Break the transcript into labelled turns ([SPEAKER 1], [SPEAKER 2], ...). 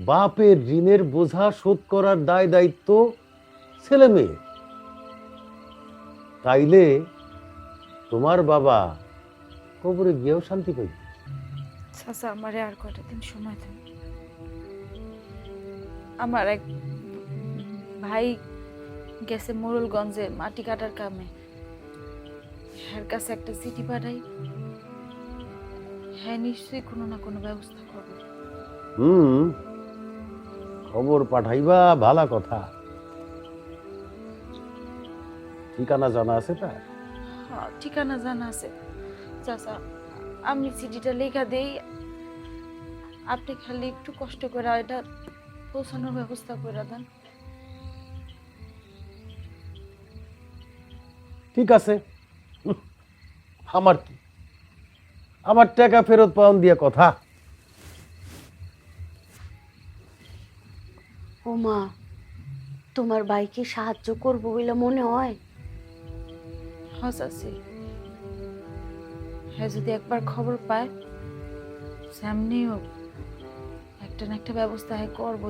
[SPEAKER 1] বাপের ঋণের বোঝা শোধ করার দায় দায়িত্ব ছেলে মেয়ে তাইলে তোমার বাবা কবরে গিয়েও শান্তি পাইবে।
[SPEAKER 2] চাচা আমারে আর কয়টা দিন সময় দেন। আমার এক ভাই গেছে মোরলগঞ্জে মাটি কাটার কামে। হ্যার কাছে একটা চিঠি পাঠাই। হ্যাঁ নিশ্চয়ই কোনো না কোনো ব্যবস্থা করবে।
[SPEAKER 1] হুম। খবর পাঠাইবা ভালা কথা। ঠিকানা জানা আছে তার?
[SPEAKER 2] হ্যাঁ ঠিকানা জানা আছে। চাচা আমি চিঠিটা লেখা দেই। আপনি খালি একটু কষ্ট করে এটা পৌঁছানোর ব্যবস্থা করে দেন।
[SPEAKER 1] ঠিক আছে। আমার কি? আমার টাকা ফেরত পাওয়ান দিয়া কথা।
[SPEAKER 3] ও মা, তোমার ভাইকে সাহায্য করব বলে মনে হয়?
[SPEAKER 2] হ্যাঁ আছে হ্যাঁ যদি একবার খবর পায়, সামনেও একটা না একটা ব্যবস্থা হ্যাঁ করব